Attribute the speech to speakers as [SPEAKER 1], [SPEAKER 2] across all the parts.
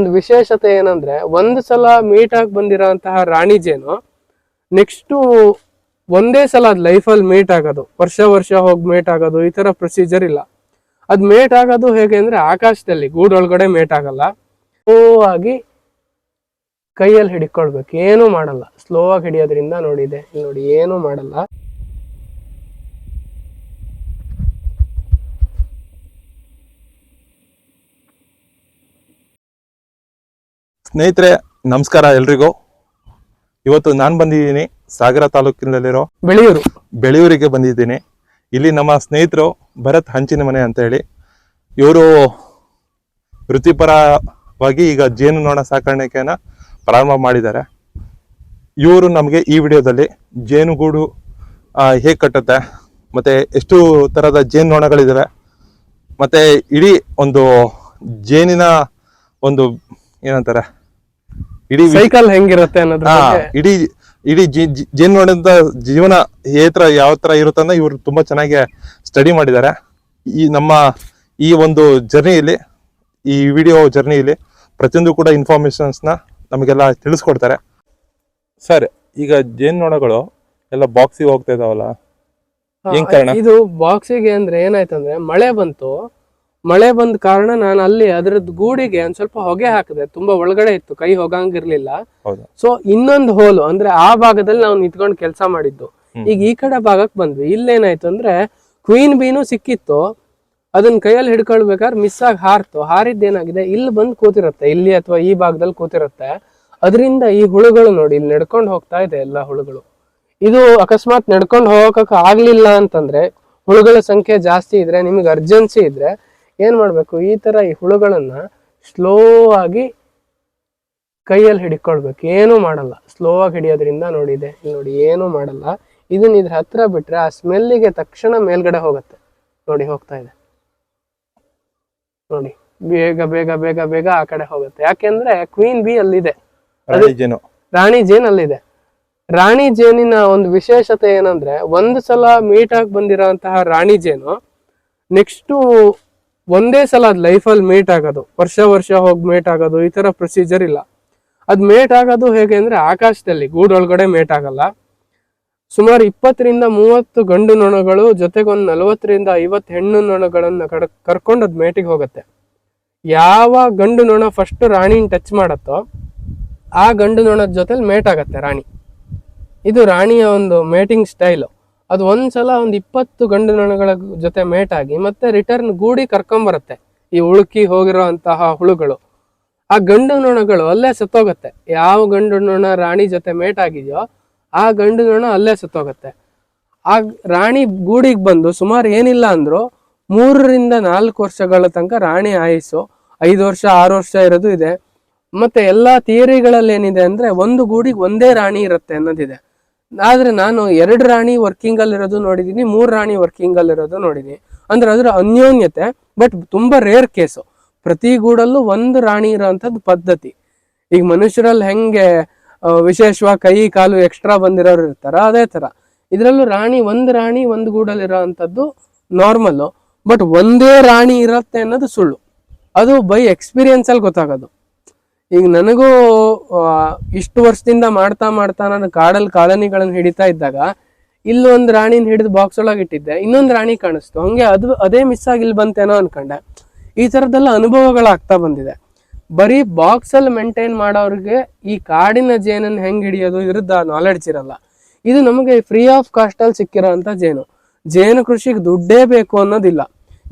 [SPEAKER 1] ಒಂದು ವಿಶೇಷತೆ ಏನಂದ್ರೆ, ಒಂದು ಸಲ ಮೀಟ್ ಆಗಿ ಬಂದಿರೋಂತಹ ರಾಣಿ ಜೇನು ನೆಕ್ಸ್ಟ್ ಒಂದೇ ಸಲ ಅದು ಲೈಫಲ್ಲಿ ಮೀಟ್ ಆಗೋದು. ವರ್ಷ ವರ್ಷ ಹೋಗಿ ಮೇಟ್ ಆಗೋದು, ಈ ತರ ಪ್ರೊಸೀಜರ್ ಇಲ್ಲ. ಅದ್ ಮೇಟ್ ಆಗೋದು ಹೇಗೆ ಅಂದ್ರೆ, ಆಕಾಶದಲ್ಲಿ, ಗೂಡೊಳಗಡೆ ಮೇಟ್ ಆಗಲ್ಲ. ಸ್ಲೋ ಆಗಿ ಕೈಯಲ್ಲಿ ಹಿಡ್ಕೊಳ್ಬೇಕು. ಏನೂ ಮಾಡಲ್ಲ. ಸ್ಲೋ ಆಗಿ ಹಿಡಿಯೋದ್ರಿಂದ ನೋಡಿದೆ. ನೋಡಿ ಏನೂ ಮಾಡಲ್ಲ.
[SPEAKER 2] ಸ್ನೇಹಿತರೆ ನಮಸ್ಕಾರ ಎಲ್ರಿಗೂ. ಇವತ್ತು ನಾನು ಬಂದಿದ್ದೀನಿ ಸಾಗರ ತಾಲೂಕಿನಲ್ಲಿರೋ
[SPEAKER 1] ಬೆಳೆಯೂರು.
[SPEAKER 2] ಬೆಳೆಯೂರಿಗೆ ಬಂದಿದ್ದೀನಿ. ಇಲ್ಲಿ ನಮ್ಮ ಸ್ನೇಹಿತರು ಭರತ್ ಹಂಚಿನ ಮನೆ ಅಂತ ಹೇಳಿ ಇವರು ವೃತ್ತಿಪರವಾಗಿ ಈಗ ಜೇನು ಸಾಕಾಣಿಕೆಯನ್ನು ಪ್ರಾರಂಭ ಮಾಡಿದ್ದಾರೆ. ಇವರು ನಮಗೆ ಈ ವಿಡಿಯೋದಲ್ಲಿ ಜೇನುಗೂಡು ಹೇಗೆ ಕಟ್ಟುತ್ತೆ ಮತ್ತು ಎಷ್ಟು ಥರದ ಜೇನು ಮತ್ತು ಮತ್ತೆ ಇಡೀ ಒಂದು ಜೇನಿನ ಒಂದು ಏನಂತಾರೆ ಇಡೀ
[SPEAKER 1] ಸೈಕಲ್ ಹೆಂಗಿರುತ್ತೆ ಅನ್ನೋದ್ರ ಬಗ್ಗೆ
[SPEAKER 2] ಇಡೀ ಇಡೀ ಜಿ- ಜಿ- ಜೇನುನೊಣದ ಜೀವನ ಏತರ ತರ ಯಾವ ತರ ಇರುತ್ತೆ ಅಂತ ಇವರು ತುಂಬಾ ಚೆನ್ನಾಗಿ ಸ್ಟಡಿ ಮಾಡಿದ್ದಾರೆ. ಈ ನಮ್ಮ ಈ ಒಂದು ಜರ್ನಿಯಲ್ಲಿ ಈ ವಿಡಿಯೋ ಜರ್ನಿಯಲ್ಲಿ ಪ್ರತಿಯೊಂದು ಕೂಡ ಇನ್ಫಾರ್ಮೇಶನ್ಸ್ನ ನಮಗೆಲ್ಲ ತಿಳಿಸ್ಕೊಡ್ತಾರೆ. ಸರ್ ಈಗ ಜೇನುನೊಣಗಳು ಎಲ್ಲ ಬಾಕ್ಸಿಗೆ ಹೋಗ್ತಾ ಇದಾವಲ್ಲ?
[SPEAKER 1] ಹಾ,
[SPEAKER 2] ಏನ್ ಕಾರಣ?
[SPEAKER 1] ಇದು ಬಾಕ್ಸಿಗೆ ಅಂದ್ರೆ ಏನಾಯ್ತಂದ್ರೆ ಮಳೆ ಬಂತು. ಮಳೆ ಬಂದ ಕಾರಣ ನಾನು ಅಲ್ಲಿ ಅದ್ರದ್ದು ಗೂಡಿಗೆ ಒಂದ್ ಸ್ವಲ್ಪ ಹೊಗೆ ಹಾಕಿದೆ. ತುಂಬಾ ಒಳಗಡೆ ಇತ್ತು ಕೈ ಹೋಗಂಗಿರ್ಲಿಲ್ಲ. ಸೊ ಇನ್ನೊಂದು ಹೋಲು ಅಂದ್ರೆ ಆ ಭಾಗದಲ್ಲಿ ನಾವು ನಿಂತ್ಕೊಂಡು ಕೆಲಸ ಮಾಡಿದ್ದು. ಈಗ ಈ ಕಡೆ ಭಾಗಕ್ಕೆ ಬಂದ್ವಿ. ಇಲ್ಲೇನಾಯ್ತು ಅಂದ್ರೆ ಕ್ವೀನ್ ಬೀನು ಸಿಕ್ಕಿತ್ತು. ಅದನ್ನ ಕೈಯಲ್ಲಿ ಹಿಡ್ಕೊಳ್ಬೇಕಾದ್ರೆ ಮಿಸ್ ಆಗಿ ಹಾರ್ತು. ಹಾರಿದ್ದೇನಾಗಿದೆ ಇಲ್ಲಿ ಬಂದು ಕೂತಿರುತ್ತೆ. ಇಲ್ಲಿ ಅಥವಾ ಈ ಭಾಗದಲ್ಲಿ ಕೂತಿರುತ್ತೆ. ಅದರಿಂದ ಈ ಹುಳುಗಳು ನೋಡಿ ಇಲ್ಲಿ ನಡ್ಕೊಂಡು ಹೋಗ್ತಾ ಇದೆ ಎಲ್ಲಾ ಹುಳುಗಳು. ಇದು ಅಕಸ್ಮಾತ್ ನಡ್ಕೊಂಡು ಹೋಗಕ್ಕೆ ಆಗ್ಲಿಲ್ಲ ಅಂತಂದ್ರೆ ಹುಳುಗಳ ಸಂಖ್ಯೆ ಜಾಸ್ತಿ ಇದ್ರೆ ನಿಮಗೆ ಅರ್ಜೆನ್ಸಿ ಇದ್ರೆ ಏನ್ ಮಾಡ್ಬೇಕು? ಈ ತರ ಈ ಹುಳುಗಳನ್ನ ಸ್ಲೋ ಆಗಿ ಕೈಯಲ್ಲಿ ಹಿಡ್ಕೊಳ್ಬೇಕು. ಏನೂ ಮಾಡಲ್ಲ. ಸ್ಲೋ ಆಗಿ ಹಿಡಿಯೋದ್ರಿಂದ ನೋಡಿದೆ ಇಲ್ಲಿ ನೋಡಿ ಏನೂ ಮಾಡಲ್ಲ. ಇದನ್ನ ಇದ್ರ ಹತ್ರ ಬಿಟ್ರೆ ಆ ಸ್ಮೆಲ್ಲಿಗೆ ತಕ್ಷಣ ಮೇಲ್ಗಡೆ ಹೋಗುತ್ತೆ. ನೋಡಿ ಹೋಗ್ತಾ ಇದೆ. ನೋಡಿ ಬೇಗ ಬೇಗ ಬೇಗ ಬೇಗ ಆ ಕಡೆ ಹೋಗುತ್ತೆ. ಯಾಕೆಂದ್ರೆ ಕ್ವೀನ್ ಬಿ ಅಲ್ಲಿದೆ.
[SPEAKER 2] ರಾಣಿ ಜೇನು.
[SPEAKER 1] ರಾಣಿ ಜೇನ್ ಅಲ್ಲಿದೆ. ರಾಣಿ ಜೇನಿನ ಒಂದು ವಿಶೇಷತೆ ಏನಂದ್ರೆ ಒಂದು ಸಲ ಮೀಟ್ ಆಗಿ ಬಂದಿರೋಂತಹ ರಾಣಿ ಜೇನು ನೆಕ್ಸ್ಟ್ ಒಂದೇ ಸಲ ಅದು ಲೈಫಲ್ಲಿ ಮೀಟ್ ಆಗೋದು, ವರ್ಷ ವರ್ಷ ಹೋಗಿ ಮೇಟ್ ಆಗೋದು, ಈ ತರ ಪ್ರೊಸೀಜರ್ ಇಲ್ಲ. ಅದು ಮೇಟ್ ಆಗೋದು ಹೇಗೆ ಅಂದ್ರೆ ಆಕಾಶದಲ್ಲಿ, ಗೂಡೊಳಗಡೆ ಮೇಟ್ ಆಗಲ್ಲ. ಸುಮಾರು ಇಪ್ಪತ್ತರಿಂದ ಮೂವತ್ತು ಗಂಡು ನೊಣಗಳು ಜೊತೆಗೆ ಒಂದು ನಲವತ್ತರಿಂದ ಐವತ್ತು ಹೆಣ್ಣು ನೊಣಗಳನ್ನು ಕಡ, ಕರ್ಕೊಂಡು ಅದ್ ಮೇಟಿಗೆ ಹೋಗುತ್ತೆ. ಯಾವ ಗಂಡು ನೊಣ ಫಸ್ಟ್ ರಾಣಿನ ಟಚ್ ಮಾಡತ್ತೋ, ಆ ಗಂಡು ನೊಣದ ಜೊತೆಲಿ ಮೇಟ್ ಆಗತ್ತೆ ರಾಣಿ. ಇದು ರಾಣಿಯ ಒಂದು ಮೇಟಿಂಗ್ ಸ್ಟೈಲು ಅದು ಒಂದ್ಸಲ ಒಂದು ಇಪ್ಪತ್ತು ಗಂಡು ನೊಣಗಳ ಜೊತೆ ಮೇಟ್ ಆಗಿ ಮತ್ತೆ ರಿಟರ್ನ್ ಗೂಡಿ ಕರ್ಕೊಂಬರುತ್ತೆ ಈ ಉಳುಕಿ ಹೋಗಿರೋ ಹುಳುಗಳು. ಆ ಗಂಡು ನೊಣಗಳು ಅಲ್ಲೇ ಸತ್ತೋಗತ್ತೆ. ಯಾವ ಗಂಡು ನೊಣ ರಾಣಿ ಜೊತೆ ಮೇಟ್ ಆಗಿದೆಯೋ ಆ ಗಂಡು ನೊಣ ಅಲ್ಲೇ ಸತ್ತೋಗತ್ತೆ. ಆ ರಾಣಿ ಗೂಡಿಗೆ ಬಂದು ಸುಮಾರು ಏನಿಲ್ಲ ಅಂದ್ರು ಮೂರರಿಂದ ನಾಲ್ಕು ವರ್ಷಗಳ ತನಕ ರಾಣಿ ಆಯುಸ್ಸು, ಐದು ವರ್ಷ, ಆರು ವರ್ಷ ಇರೋದು ಇದೆ. ಮತ್ತೆ ಎಲ್ಲಾ ಥಿಯರಿಗಳಲ್ಲಿ ಏನಿದೆ ಅಂದ್ರೆ ಒಂದು ಗೂಡಿಗೆ ಒಂದೇ ರಾಣಿ ಇರುತ್ತೆ ಅನ್ನೋದಿದೆ. ಆದ್ರೆ ನಾನು ಎರಡು ರಾಣಿ ವರ್ಕಿಂಗ್ ಅಲ್ಲಿ ಇರೋದು ನೋಡಿದೀನಿ, ಮೂರು ರಾಣಿ ವರ್ಕಿಂಗ್ ಅಲ್ಲಿ ಇರೋದು ನೋಡಿದೀನಿ. ಅಂದ್ರೆ ಅದರ ಅನ್ಯೋನ್ಯತೆ ಬಟ್ ತುಂಬಾ ರೇರ್ ಕೇಸು ಪ್ರತಿ ಗೂಡಲ್ಲೂ ಒಂದು ರಾಣಿ ಇರೋಂಥದ್ದು ಪದ್ಧತಿ. ಈಗ ಮನುಷ್ಯರಲ್ಲಿ ಹೆಂಗೆ ವಿಶೇಷವಾಗಿ ಕೈ ಕಾಲು ಎಕ್ಸ್ಟ್ರಾ ಬಂದಿರೋರು ಇರ್ತಾರ, ಅದೇ ತರ. ಇದರಲ್ಲೂ ರಾಣಿ ಒಂದು ರಾಣಿ ಒಂದು ಗೂಡಲ್ಲಿ ಇರೋ ಅಂಥದ್ದು ನಾರ್ಮಲ್ಲು ಬಟ್ ಒಂದೇ ರಾಣಿ ಇರುತ್ತೆ ಅನ್ನೋದು ಸುಳ್ಳು. ಅದು ಬೈ ಎಕ್ಸ್ಪೀರಿಯನ್ಸ್ ಅಲ್ಲಿ ಗೊತ್ತಾಗೋದು. ಈಗ ನನಗೂ ಇಷ್ಟು ವರ್ಷದಿಂದ ಮಾಡ್ತಾ ಮಾಡ್ತಾ ನಾನು ಕಾಡಲ್ಲಿ ಕಾಲನಿಗಳನ್ನು ಹಿಡಿತಾ ಇದ್ದಾಗ ಇಲ್ಲೊಂದು ರಾಣಿನ ಹಿಡಿದು ಬಾಕ್ಸ್ ಒಳಗೆ ಇಟ್ಟಿದ್ದೆ. ಇನ್ನೊಂದು ರಾಣಿ ಕಾಣಿಸ್ತು. ಹಂಗೆ ಅದು, ಅದೇ ಮಿಸ್ ಇಲ್ಲಿ ಬಂತೇನೋ ಅನ್ಕೊಂಡೆ. ಈ ಥರದ್ದೆಲ್ಲ ಅನುಭವಗಳಾಗ್ತಾ ಬಂದಿದೆ. ಬರೀ ಬಾಕ್ಸಲ್ಲಿ ಮೇಂಟೈನ್ ಮಾಡೋರಿಗೆ ಈ ಕಾಡಿನ ಜೇನನ್ನು ಹೆಂಗೆ ಹಿಡಿಯೋದು ಇದ್ರದ್ದು ನಾಲೆಡ್ಜ್ ಇರಲ್ಲ. ಇದು ನಮಗೆ ಫ್ರೀ ಆಫ್ ಕಾಸ್ಟಲ್ಲಿ ಸಿಕ್ಕಿರೋ ಅಂತ ಜೇನು. ಜೇನು ಕೃಷಿಗೆ ದುಡ್ಡೇ ಬೇಕು ಅನ್ನೋದಿಲ್ಲ.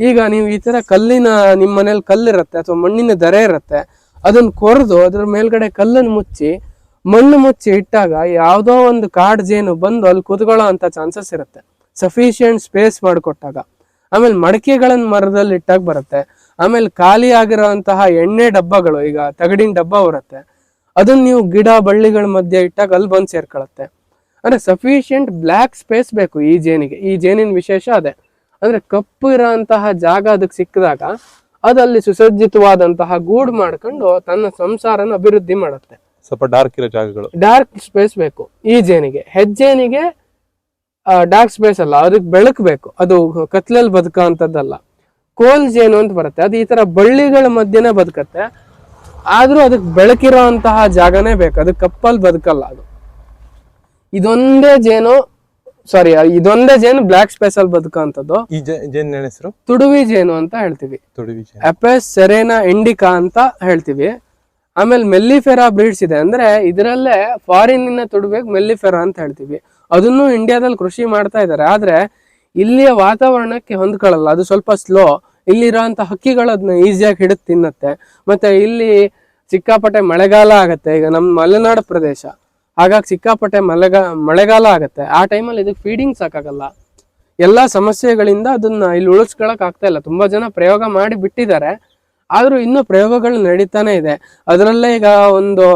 [SPEAKER 1] ಈಗ ನೀವು ಈ ಥರ ಕಲ್ಲಿನ ನಿಮ್ಮ ಮನೇಲಿ ಕಲ್ಲಿರುತ್ತೆ ಅಥವಾ ಮಣ್ಣಿನ ದರೆ ಇರುತ್ತೆ. ಅದನ್ನ ಕೊರೆದು ಅದ್ರ ಮೇಲ್ಗಡೆ ಕಲ್ಲನ್ನು ಮುಚ್ಚಿ, ಮಣ್ಣು ಮುಚ್ಚಿ ಇಟ್ಟಾಗ ಯಾವುದೋ ಒಂದು ಕಾಡು ಜೇನು ಬಂದು ಅಲ್ಲಿ ಕೂತ್ಕೊಳ್ಳೋ ಅಂತ ಚಾನ್ಸಸ್ ಇರುತ್ತೆ. ಸಫಿಶಿಯಂಟ್ ಸ್ಪೇಸ್ ಮಾಡಿಕೊಟ್ಟಾಗ. ಆಮೇಲೆ ಮಡಕೆಗಳನ್ನ ಮರದಲ್ಲಿ ಇಟ್ಟಾಗ ಬರುತ್ತೆ. ಆಮೇಲೆ ಖಾಲಿ ಆಗಿರೋಂತಹ ಎಣ್ಣೆ ಡಬ್ಬಗಳು, ಈಗ ತಗಡಿನ ಡಬ್ಬ ಬರುತ್ತೆ. ಅದನ್ನ ನೀವು ಗಿಡ, ಬಳ್ಳಿಗಳ ಮಧ್ಯೆ ಇಟ್ಟಾಗ ಅಲ್ಲಿ ಬಂದು ಸೇರ್ಕೊಳ್ಳುತ್ತೆ ಅಂದ್ರೆ ಸಫಿಶಿಯಂಟ್ ಬ್ಲ್ಯಾಕ್ ಸ್ಪೇಸ್ ಬೇಕು ಈ ಜೇನಿಗೆ. ಈ ಜೇನಿನ ವಿಶೇಷ ಅದೇ. ಅಂದ್ರೆ ಕಪ್ಪು ಇರೋಂತಹ ಜಾಗ ಅದಕ್ಕೆ ಸಿಕ್ಕಿದಾಗ ಅದಲ್ಲಿ ಸುಸಜ್ಜಿತವಾದಂತಹ ಗೂಡು ಮಾಡ್ಕೊಂಡು ತನ್ನ ಸಂಸಾರನ ಅಭಿವೃದ್ಧಿ ಮಾಡುತ್ತೆ.
[SPEAKER 2] ಸ್ವಲ್ಪ ಡಾರ್ಕ್ ಇರೋ ಜಾಗಗಳು.
[SPEAKER 1] ಡಾರ್ಕ್ ಸ್ಪೇಸ್ ಬೇಕು. ಈ ಜೇನಿಗೆ. ಹೆಜ್ಜೇನಿಗೆ ಡಾರ್ಕ್ ಸ್ಪೇಸ್ ಅಲ್ಲ. ಅದಕ್ಕೆ ಬೆಳಕು ಬೇಕು. ಅದು ಕತ್ಲಲ್ಲಿ ಬದುಕೋ ಅಂಥದ್ದಲ್ಲ ಕೋಲ್ ಜೇನು ಅಂತ ಬರುತ್ತೆ. ಅದು ಈ ತರ ಬಳ್ಳಿಗಳ ಮಧ್ಯೆನೇ ಬದುಕತ್ತೆ. ಆದ್ರೂ ಅದಕ್ಕೆ ಬೆಳಕಿರೋ ಅಂತಹ ಜಾಗನೇ ಬೇಕು. ಅದಕ್ಕೆ ಕಪ್ಪಲ್ಲಿ ಬದುಕಲ್ಲ ಅದು. ಇದೊಂದೇ ಜೇನು. ಸಾರಿ ಇದೊಂದೇ ಜೇನು ಬ್ಲ್ಯಾಕ್ ಸ್ಪೇಸ್ ಅಲ್ಲಿ ಬದುಕುವಂಥದ್ದು.
[SPEAKER 2] ಈ ಜೇನು ಹೆಸರು?
[SPEAKER 1] ತುಡುವಿ ಜೇನು ಅಂತ ಹೇಳ್ತೀವಿ.
[SPEAKER 2] ತುಡುವಿ
[SPEAKER 1] ಅಪೆಸ್ ಸೆರೇನಾ ಇಂಡಿಕಾ ಅಂತ ಹೇಳ್ತೀವಿ. ಆಮೇಲೆ ಮೆಲ್ಲಿಫೆರಾ ಬ್ರೀಡ್ಸ್ ಇದೆ ಅಂದ್ರೆ ಇದರಲ್ಲೇ ಫಾರಿನ್ ತುಡಬೇಕು ಮೆಲ್ಲಿಫೆರಾ ಅಂತ ಹೇಳ್ತೀವಿ. ಅದನ್ನು ಇಂಡಿಯಾದಲ್ಲಿ ಕೃಷಿ ಮಾಡ್ತಾ ಇದ್ದಾರೆ ಆದ್ರೆ ಇಲ್ಲಿಯ ವಾತಾವರಣಕ್ಕೆ ಹೊಂದ್ಕೊಳ್ಳಲ್ಲ. ಅದು ಸ್ವಲ್ಪ ಸ್ಲೋ ಇಲ್ಲಿರೋಂಥ ಹಕ್ಕಿಗಳು ಅದನ್ನ ಈಸಿಯಾಗಿ ಹಿಡಿದು ತಿನ್ನತ್ತೆ. ಮತ್ತೆ ಇಲ್ಲಿ ಸಿಕ್ಕಾಪಟ್ಟೆ ಮಳೆಗಾಲ ಆಗತ್ತೆ. ಈಗ ನಮ್ಮ ಮಲೆನಾಡು ಪ್ರದೇಶ. ಹಾಗಾಗಿ ಸಿಕ್ಕಾಪಟ್ಟೆ ಮಳೆಗಾ, ಮಳೆಗಾಲ ಆಗುತ್ತೆ. ಆ ಟೈಮಲ್ಲಿ ಇದಕ್ಕೆ ಫೀಡಿಂಗ್ ಸಾಕಾಗಲ್ಲ. ಎಲ್ಲ ಸಮಸ್ಯೆಗಳಿಂದ ಅದನ್ನ ಇಲ್ಲಿ ಉಳಿಸ್ಕೊಳಕ್ ಆಗ್ತಾ ಇಲ್ಲ. ತುಂಬಾ ಜನ ಪ್ರಯೋಗ ಮಾಡಿ ಬಿಟ್ಟಿದ್ದಾರೆ. ಆದ್ರೂ ಇನ್ನೂ ಪ್ರಯೋಗಗಳು ನಡೀತಾನೆ ಇದೆ. ಅದರಲ್ಲೇ ಈಗ ಒಂದು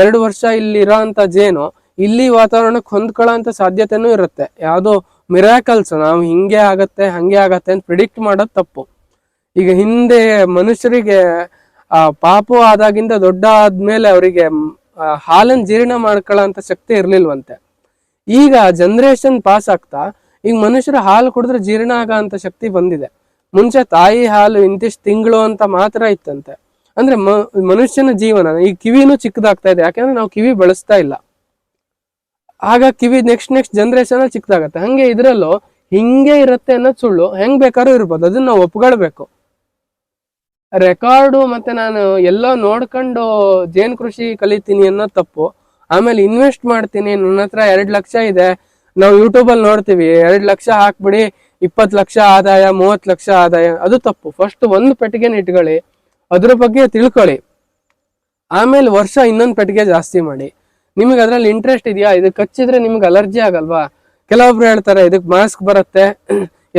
[SPEAKER 1] ಎರಡು ವರ್ಷ ಇಲ್ಲಿ ಅಂತ ಜೇನು, ಇಲ್ಲಿ ವಾತಾವರಣಕ್ಕೆ ಹೊಂದ್ಕೊಳ್ಳೋ ಅಂತ ಸಾಧ್ಯತೆನೂ ಇರುತ್ತೆ. ಯಾವುದೋ ಮಿರಾಕಲ್ಸ್ ನಾವು ಹಿಂಗೆ ಆಗತ್ತೆ, ಹಂಗೆ ಆಗತ್ತೆ ಅಂತ ಪ್ರಿಡಿಕ್ಟ್ ಮಾಡೋದು ತಪ್ಪು. ಈಗ ಹಿಂದೆ ಮನುಷ್ಯರಿಗೆ ಪಾಪು ಆದಾಗಿಂದ ದೊಡ್ಡ ಆದ್ಮೇಲೆ ಅವರಿಗೆ ಹಾಲನ್ನು ಜೀರ್ಣ ಮಾಡ್ಕೊಳ್ಳೋ ಶಕ್ತಿ ಇರ್ಲಿಲ್ವಂತೆ. ಈಗ ಜನ್ರೇಷನ್ ಪಾಸ್ ಆಗ್ತಾ, ಈಗ ಮನುಷ್ಯರು ಹಾಲು ಕುಡಿದ್ರೆ ಜೀರ್ಣ ಆಗೋ ಅಂತ ಶಕ್ತಿ ಬಂದಿದೆ. ಮುಂಚೆ ತಾಯಿ ಹಾಲು ಇಂತಿಷ್ಟು ತಿಂಗಳು ಅಂತ ಮಾತ್ರ ಇತ್ತಂತೆ. ಅಂದ್ರೆ ಮನುಷ್ಯನ ಜೀವನ, ಈ ಕಿವಿನೂ ಚಿಕ್ಕದಾಗ್ತಾ ಇದೆ. ಯಾಕಂದ್ರೆ ನಾವು ಕಿವಿ ಬಳಸ್ತಾ ಇಲ್ಲ. ಆಗ ಕಿವಿ ನೆಕ್ಸ್ಟ್ ನೆಕ್ಸ್ಟ್ ಜನ್ರೇಷನ್ ಅಲ್ಲಿ ಚಿಕ್ಕದಾಗತ್ತೆ. ಹಂಗೆ ಇದ್ರಲ್ಲೂ ಹಿಂಗೆ ಇರುತ್ತೆ ಅನ್ನೋದು ಸುಳ್ಳು. ಹೆಂಗ್ ಬೇಕಾದ್ರೂ ಇರ್ಬೋದು. ಅದನ್ನ ನಾವು ಒಪ್ಕೊಳ್ಬೇಕು. ರೆಕಾರ್ಡು ಮತ್ತೆ ನಾನು ಎಲ್ಲ ನೋಡ್ಕೊಂಡು ಜೇನ್ ಕೃಷಿ ಕಲಿತೀನಿ ಅನ್ನೋ ತಪ್ಪು. ಆಮೇಲೆ ಇನ್ವೆಸ್ಟ್ ಮಾಡ್ತೀನಿ, ನನ್ನ ಹತ್ರ ಎರಡು ಲಕ್ಷ ಇದೆ. ನಾವು ಯೂಟ್ಯೂಬ್ ಅಲ್ಲಿ ನೋಡ್ತೀವಿ, ಎರಡು ಲಕ್ಷ ಹಾಕ್ಬಿಡಿ, ಇಪ್ಪತ್ತು ಲಕ್ಷ ಆದಾಯ, ಮೂವತ್ತು ಲಕ್ಷ ಆದಾಯ, ಅದು ತಪ್ಪು. ಫಸ್ಟ್ ಒಂದು ಪೆಟ್ಟಿಗೆನ ಇಟ್ಕೊಳ್ಳಿ, ಅದ್ರ ಬಗ್ಗೆ ತಿಳ್ಕೊಳ್ಳಿ. ಆಮೇಲೆ ವರ್ಷ ಇನ್ನೊಂದು ಪೆಟ್ಟಿಗೆ ಜಾಸ್ತಿ ಮಾಡಿ. ನಿಮಗೆ ಅದ್ರಲ್ಲಿ ಇಂಟ್ರೆಸ್ಟ್ ಇದೆಯಾ? ಇದಕ್ಕೆ ಹಚ್ಚಿದ್ರೆ ನಿಮ್ಗೆ ಅಲರ್ಜಿ ಆಗಲ್ವಾ? ಕೆಲವೊಬ್ರು ಹೇಳ್ತಾರೆ, ಇದಕ್ಕೆ ಮಾಸ್ಕ್ ಬರುತ್ತೆ,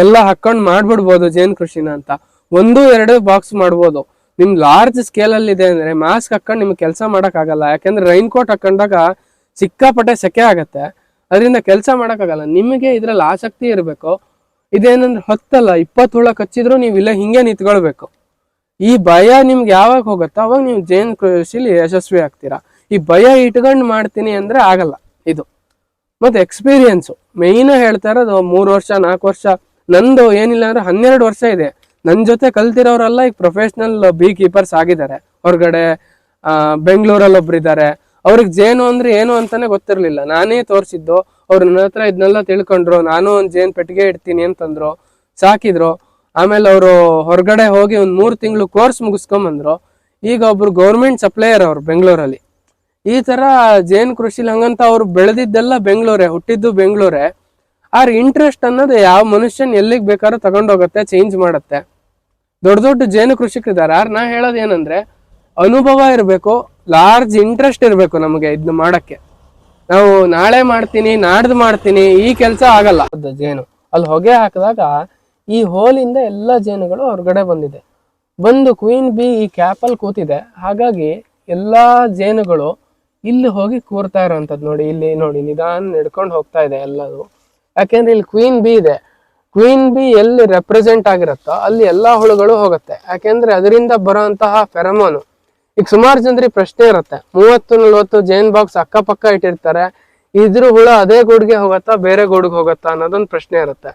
[SPEAKER 1] ಎಲ್ಲ ಹಾಕೊಂಡು ಮಾಡ್ಬಿಡ್ಬೋದು ಜೇನ್ ಕೃಷಿನ ಅಂತ. ಒಂದು, ಎರಡು ಬಾಕ್ಸ್ ಮಾಡ್ಬೋದು. ನಿಮ್ ಲಾರ್ಜ್ ಸ್ಕೇಲ್ ಅಲ್ಲಿ ಇದೆ ಅಂದ್ರೆ ಮಾಸ್ಕ್ ಹಾಕೊಂಡು ನಿಮ್ಗೆ ಕೆಲಸ ಮಾಡಕ್ ಆಗಲ್ಲ. ಯಾಕಂದ್ರೆ ರೈನ್ ಕೋಟ್ ಹಾಕೊಂಡಾಗ ಸಿಕ್ಕಾಪಟ್ಟೆ ಸೆಕೆ ಆಗತ್ತೆ. ಅದರಿಂದ ಕೆಲಸ ಆಗಲ್ಲ. ನಿಮಗೆ ಇದ್ರಲ್ಲಿ ಆಸಕ್ತಿ ಇರಬೇಕು. ಇದೇನಂದ್ರೆ ಹೊತ್ತಲ್ಲ, ಇಪ್ಪತ್ತು ಹುಳ ಕಚ್ಚಿದ್ರು ನೀವು ಇಲ್ಲ ಹಿಂಗೆ ನಿಂತ್ಕೊಳ್ಬೇಕು. ಈ ಭಯ ನಿಮ್ಗೆ ಯಾವಾಗ ಹೋಗುತ್ತೋ ಅವಾಗ ನೀವು ಜೈನ್ ಕೃಷಿಲಿ ಯಶಸ್ವಿ ಆಗ್ತೀರಾ. ಈ ಭಯ ಇಟ್ಕೊಂಡು ಮಾಡ್ತೀನಿ ಅಂದ್ರೆ ಆಗಲ್ಲ ಇದು. ಮತ್ತೆ ಎಕ್ಸ್ಪೀರಿಯನ್ಸು ಮೇಯ್ನ್ ಹೇಳ್ತಾ ಇರೋದು ಮೂರು ವರ್ಷ, ನಾಲ್ಕು ವರ್ಷ. ನಂದು ಏನಿಲ್ಲ ಅಂದ್ರೆ ಹನ್ನೆರಡು ವರ್ಷ ಇದೆ. ನನ್ನ ಜೊತೆ ಕಲ್ತಿರೋರೆಲ್ಲ ಈಗ ಪ್ರೊಫೆಷ್ನಲ್ ಬಿ ಕೀಪರ್ಸ್ ಆಗಿದ್ದಾರೆ. ಹೊರಗಡೆ ಬೆಂಗಳೂರಲ್ಲಿ ಒಬ್ರು ಇದ್ದಾರೆ ಅವ್ರಿಗೆ ಜೇನು ಅಂದ್ರೆ ಏನು ಅಂತಾನೆ ಗೊತ್ತಿರಲಿಲ್ಲ. ನಾನೇ ತೋರಿಸಿದ್ದು. ಅವ್ರು ನನ್ನ ಹತ್ರ ಇದನ್ನೆಲ್ಲ ತಿಳ್ಕೊಂಡ್ರು. ನಾನು ಒಂದು ಜೇನ್ ಪೆಟ್ಟಿಗೆ ಇಡ್ತೀನಿ ಅಂತಂದ್ರು. ಸಾಕಿದ್ರು. ಆಮೇಲೆ ಅವರು ಹೊರಗಡೆ ಹೋಗಿ ಒಂದು ಮೂರು ತಿಂಗಳು ಕೋರ್ಸ್ ಮುಗಿಸ್ಕೊಂಬಂದ್ರು. ಈಗ ಒಬ್ರು ಗೌರ್ಮೆಂಟ್ ಸಪ್ಲೈಯರ್ ಅವರು ಬೆಂಗಳೂರಲ್ಲಿ. ಈ ತರ ಜೇನ್ ಕೃಷಿಲಿ ಹಂಗಂತ ಅವ್ರು ಬೆಳೆದಿದ್ದೆಲ್ಲ ಬೆಂಗಳೂರೇ, ಹುಟ್ಟಿದ್ದು ಬೆಂಗಳೂರೇ. ಆರ್ ಇಂಟ್ರೆಸ್ಟ್ ಅನ್ನೋದು ಯಾವ ಮನುಷ್ಯನ್ ಎಲ್ಲಿಗೆ ಬೇಕಾದ್ರೂ ತಗೊಂಡೋಗತ್ತೆ ಚೇಂಜ್ ಮಾಡುತ್ತೆ. ದೊಡ್ಡ ದೊಡ್ಡ ಜೇನು ಕೃಷಿಕರಿದ್ದಾರೆ. ಯಾರು ನಾ ಹೇಳೋದು ಏನಂದ್ರೆ ಅನುಭವ ಇರಬೇಕು ಲಾರ್ಜ್ ಇಂಟ್ರೆಸ್ಟ್ ಇರಬೇಕು ನಮಗೆ ಇದನ್ನ ಮಾಡಕ್ಕೆ. ನಾವು ನಾಳೆ ಮಾಡ್ತೀನಿ, ನಾಡ್ದು ಮಾಡ್ತೀನಿ, ಈ ಕೆಲಸ ಆಗಲ್ಲ. ಜೇನು. ಅಲ್ಲಿ ಹೊಗೆ ಹಾಕಿದಾಗ ಈ ಹೋಲಿಂದ ಎಲ್ಲ ಜೇನುಗಳು ಹೊರಗಡೆ ಬಂದಿದೆ. ಬಂದು ಕ್ವೀನ್ ಬಿ ಈ ಕ್ಯಾಪಲ್ಲಿ ಕೂತಿದೆ. ಹಾಗಾಗಿ ಎಲ್ಲ ಜೇನುಗಳು ಇಲ್ಲಿ ಹೋಗಿ ಕೂರ್ತಾ ಇರೋವಂಥದ್ದು ನೋಡಿ, ಇಲ್ಲಿ ನೋಡಿ, ನಿಧಾನ ನಡ್ಕೊಂಡು ಹೋಗ್ತಾ ಇದೆ ಎಲ್ಲದು ಯಾಕೆಂದ್ರೆ ಇಲ್ಲಿ ಕ್ವೀನ್ ಬಿ ಇದೆ. ಕ್ವೀನ್ ಬಿ ಎಲ್ಲಿ ರೆಪ್ರೆಸೆಂಟ್ ಆಗಿರುತ್ತೋ ಅಲ್ಲಿ ಎಲ್ಲಾ ಹುಳುಗಳು ಹೋಗುತ್ತೆ. ಯಾಕೆಂದ್ರೆ ಅದರಿಂದ ಬರುವಂತಹ ಫೆರಮೋನು ಈಗ ಸುಮಾರು ಜನರಿಗೆ ಪ್ರಶ್ನೆ ಇರುತ್ತೆ. ಮೂವತ್ತು, ನಲ್ವತ್ತು ಜೇನ್ ಬಾಕ್ಸ್ ಅಕ್ಕಪಕ್ಕ ಇಟ್ಟಿರ್ತಾರೆ. ಇದ್ರ ಹುಳ ಅದೇ ಗೂಡ್ಗೆ ಹೋಗತ್ತಾ, ಬೇರೆ ಗೂಡ್ಗೆ ಹೋಗತ್ತಾ ಅನ್ನೋದೊಂದು ಪ್ರಶ್ನೆ ಇರುತ್ತೆ.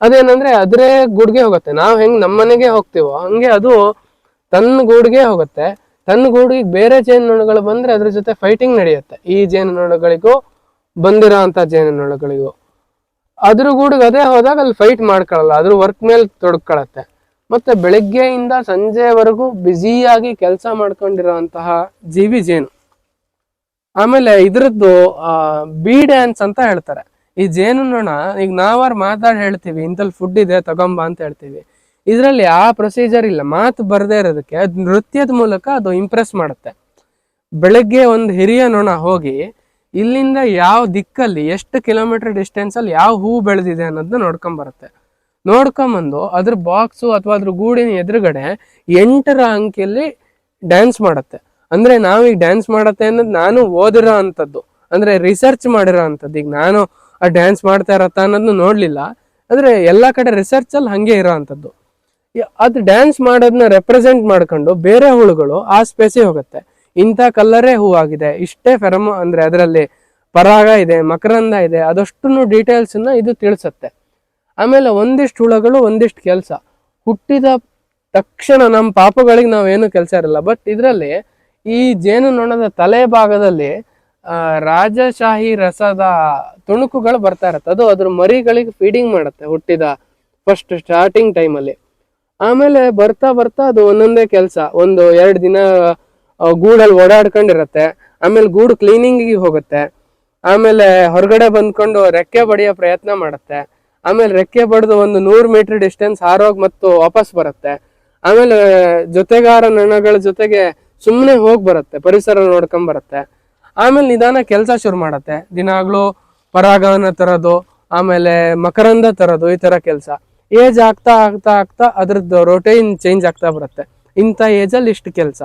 [SPEAKER 1] ಅದೇನಂದ್ರೆ ಅದ್ರೇ ಗೂಡ್ಗೆ ಹೋಗುತ್ತೆ. ನಾವು ಹೆಂಗ್ ನಮ್ಮನೆಗೆ ಹೋಗ್ತೀವೋ, ಹಂಗೆ ಅದು ತನ್ನ ಗೂಡ್ಗೆ ಹೋಗುತ್ತೆ. ತನ್ನ ಗೂಡಿಗೆ ಬೇರೆ ಜೇನುನೊಣಗಳು ಬಂದ್ರೆ ಅದ್ರ ಜೊತೆ ಫೈಟಿಂಗ್ ನಡೆಯುತ್ತೆ. ಈ ಜೇನುನೊಣಗಳಿಗೂ ಬಂದಿರೋ ಅಂತ ಜೇನುನೊಣಗಳಿಗೂ ಅದ್ರ ಗೂಡಿಗೆ ಅದೇ ಹೋದಾಗ ಅಲ್ಲಿ ಫೈಟ್ ಮಾಡ್ಕೊಳ್ಳಲ್ಲ ಅದ್ರ ವರ್ಕ್ ಮೇಲೆ ತೊಡ್ಕೊಳತ್ತೆ. ಮತ್ತೆ ಬೆಳಗ್ಗೆಯಿಂದ ಸಂಜೆವರೆಗೂ ಬ್ಯುಸಿಯಾಗಿ ಕೆಲಸ ಮಾಡ್ಕೊಂಡಿರುವಂತಹ ಜೀವಿ ಜೇನು. ಆಮೇಲೆ ಇದ್ರದ್ದು ಬಿ ಡ್ಯಾನ್ಸ್ ಅಂತ ಹೇಳ್ತಾರೆ. ಈ ಜೇನು ನೋಣ, ಈಗ ನಾವಾರು ಮಾತಾಡಿ ಹೇಳ್ತೀವಿ ಇಂಥಲ್ಲಿ ಫುಡ್ ಇದೆ, ತಗೊಂಬ ಅಂತ ಹೇಳ್ತೀವಿ. ಇದರಲ್ಲಿ ಆ ಪ್ರೊಸೀಜರ್ ಇಲ್ಲ, ಮಾತು ಬರದೇ ಇರೋದಕ್ಕೆ, ಅದು ನೃತ್ಯದ ಮೂಲಕ ಅದು ಇಂಪ್ರೆಸ್ ಮಾಡುತ್ತೆ. ಬೆಳಗ್ಗೆ ಒಂದು ಹಿರಿಯ ನೊಣ ಹೋಗಿ ಇಲ್ಲಿಂದ ಯಾವ ದಿಕ್ಕಲ್ಲಿ, ಎಷ್ಟು ಕಿಲೋಮೀಟರ್ ಡಿಸ್ಟೆನ್ಸ್ ಅಲ್ಲಿ ಯಾವ ಹೂ ಬೆಳೆದಿದೆ ಅನ್ನೋದನ್ನ ನೋಡ್ಕೊಂಡ್ ಬರುತ್ತೆ. ನೋಡ್ಕೊಂಬಂದು ಅದ್ರ ಬಾಕ್ಸು ಅಥವಾ ಅದ್ರ ಗೂಡಿನ ಎದುರುಗಡೆ ಎಂಟರ ಅಂಕಿಯಲ್ಲಿ ಡ್ಯಾನ್ಸ್ ಮಾಡುತ್ತೆ. ಅಂದ್ರೆ ನಾವೀಗ ಡ್ಯಾನ್ಸ್ ಮಾಡುತ್ತೆ ಅನ್ನೋದು ನಾನು ಓದಿರೋ ಅಂಥದ್ದು. ಅಂದ್ರೆ ರಿಸರ್ಚ್ ಮಾಡಿರೋ ಅಂಥದ್ದು. ಈಗ ನಾನು ಆ ಡ್ಯಾನ್ಸ್ ಮಾಡ್ತಾ ಇರತ್ತ ಅನ್ನೋದನ್ನು ನೋಡಲಿಲ್ಲ. ಅಂದ್ರೆ ಎಲ್ಲ ಕಡೆ ರಿಸರ್ಚ್ ಅಲ್ಲಿ ಹಂಗೆ ಇರೋ ಅಂಥದ್ದು. ಅದು ಡ್ಯಾನ್ಸ್ ಮಾಡೋದನ್ನ ರೆಪ್ರೆಸೆಂಟ್ ಮಾಡ್ಕೊಂಡು ಬೇರೆ ಹುಳುಗಳು ಆ ಸ್ಪೇಸಿಗೆ ಹೋಗುತ್ತೆ. ಇಂಥ ಕಲ್ಲರೇ ಹೂ ಆಗಿದೆ ಇಷ್ಟೇ ಫೆರಮ ಅಂದ್ರೆ ಅದರಲ್ಲಿ ಪರಾಗ ಇದೆ, ಮಕರಂದ ಇದೆ ಅದಷ್ಟು ಡೀಟೇಲ್ಸ್ ಇದು ತಿಳಿಸುತ್ತೆ. ಆಮೇಲೆ ಒಂದಿಷ್ಟು ಹುಳಗಳು, ಒಂದಿಷ್ಟು ಕೆಲಸ. ಹುಟ್ಟಿದ ತಕ್ಷಣ ನಮ್ಮ ಪಾಪಗಳಿಗೆ ನಾವೇನು ಕೆಲಸ ಇರಲ್ಲ. ಬಟ್ ಇದರಲ್ಲಿ ಈ ಜೇನುನೊಣದ ತಲೆ ಭಾಗದಲ್ಲಿ ರಾಜಶಾಹಿ ರಸದ ತುಣುಕುಗಳು ಬರ್ತಾ ಇರುತ್ತೆ. ಅದು ಅದ್ರ ಮರಿಗಳಿಗೆ ಫೀಡಿಂಗ್ ಮಾಡುತ್ತೆ ಹುಟ್ಟಿದ ಫಸ್ಟ್ ಸ್ಟಾರ್ಟಿಂಗ್ ಟೈಮಲ್ಲಿ ಆಮೇಲೆ ಬರ್ತಾ ಬರ್ತಾ ಅದು ಒಂದೊಂದೇ ಕೆಲಸ. ಒಂದು ಎರಡು ದಿನ ಗೂಡಲ್ಲಿ ಓಡಾಡ್ಕೊಂಡಿರತ್ತೆ. ಆಮೇಲೆ ಗೂಡು ಕ್ಲೀನಿಂಗಿಗೆ ಹೋಗುತ್ತೆ. ಆಮೇಲೆ ಹೊರಗಡೆ ಬಂದ್ಕೊಂಡು ರೆಕ್ಕೆ ಬಡಿಯೋ ಪ್ರಯತ್ನ ಮಾಡುತ್ತೆ. ಆಮೇಲೆ ರೆಕ್ಕೆ ಬಡಿದು ಒಂದು ನೂರು ಮೀಟರ್ ಡಿಸ್ಟೆನ್ಸ್ ಹಾರೋಗಿ ಮತ್ತು ವಾಪಸ್ ಬರುತ್ತೆ. ಆಮೇಲೆ ಜೊತೆಗಾರ ನಣಗಳ ಜೊತೆಗೆ ಸುಮ್ಮನೆ ಹೋಗಿ ಬರುತ್ತೆ, ಪರಿಸರ ನೋಡ್ಕೊಂಡ್ ಬರುತ್ತೆ. ಆಮೇಲೆ ನಿಧಾನ ಕೆಲಸ ಶುರು ಮಾಡುತ್ತೆ. ದಿನಾಗ್ಲೂ ಪರಾಗವನ ತರೋದು, ಆಮೇಲೆ ಮಕರಂದ ತರೋದು, ಈ ತರ ಕೆಲಸ. ಏಜ್ ಆಗ್ತಾ ಆಗ್ತಾ ಆಗ್ತಾ ಅದ್ರದ್ದು ರೊಟೈನ್ ಚೇಂಜ್ ಆಗ್ತಾ ಬರುತ್ತೆ. ಇಂಥ ಏಜಲ್ಲಿ ಇಷ್ಟು ಕೆಲಸ.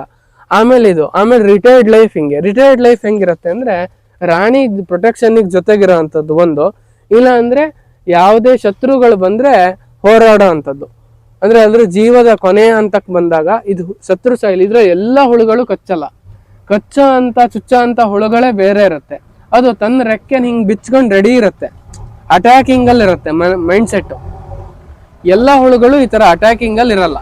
[SPEAKER 1] ಆಮೇಲೆ ಇದು, ಆಮೇಲೆ ರಿಟೈರ್ಡ್ ಲೈಫ್ ಹಿಂಗೆ. ರಿಟೈರ್ಡ್ ಲೈಫ್ ಹೆಂಗಿರುತ್ತೆ ಅಂದ್ರೆ, ರಾಣಿ ಪ್ರೊಟೆಕ್ಷನ್ಗೆ ಜೊತೆಗಿರೋ ಅಂಥದ್ದು ಒಂದು. ಇಲ್ಲ ಅಂದ್ರೆ, ಯಾವುದೇ ಶತ್ರುಗಳು ಬಂದ್ರೆ ಹೋರಾಡೋ ಅಂಥದ್ದು ಅಂದ್ರೆ ಅದ್ರ ಜೀವದ ಕೊನೆಯ ಹಂತಕ್ಕೆ ಬಂದಾಗ, ಇದು ಶತ್ರು ಸೈಲಿ ಇದ್ರ ಎಲ್ಲ ಹುಳುಗಳು ಕಚ್ಚಲ್ಲ. ಕಚ್ಚ ಅಂತ, ಚುಚ್ಚ ಅಂತ ಹುಳುಗಳೇ ಬೇರೆ ಇರುತ್ತೆ. ಅದು ತನ್ನ ರೆಕ್ಕೆನ ಹಿಂಗೆ ಬಿಚ್ಕೊಂಡು ರೆಡಿ ಇರುತ್ತೆ. ಅಟ್ಯಾಕಿಂಗಲ್ಲಿ ಇರುತ್ತೆ ಮೈಂಡ್ ಸೆಟ್ ಎಲ್ಲ ಹುಳುಗಳು ಈ ತರ ಅಟ್ಯಾಕಿಂಗಲ್ಲಿ ಇರಲ್ಲ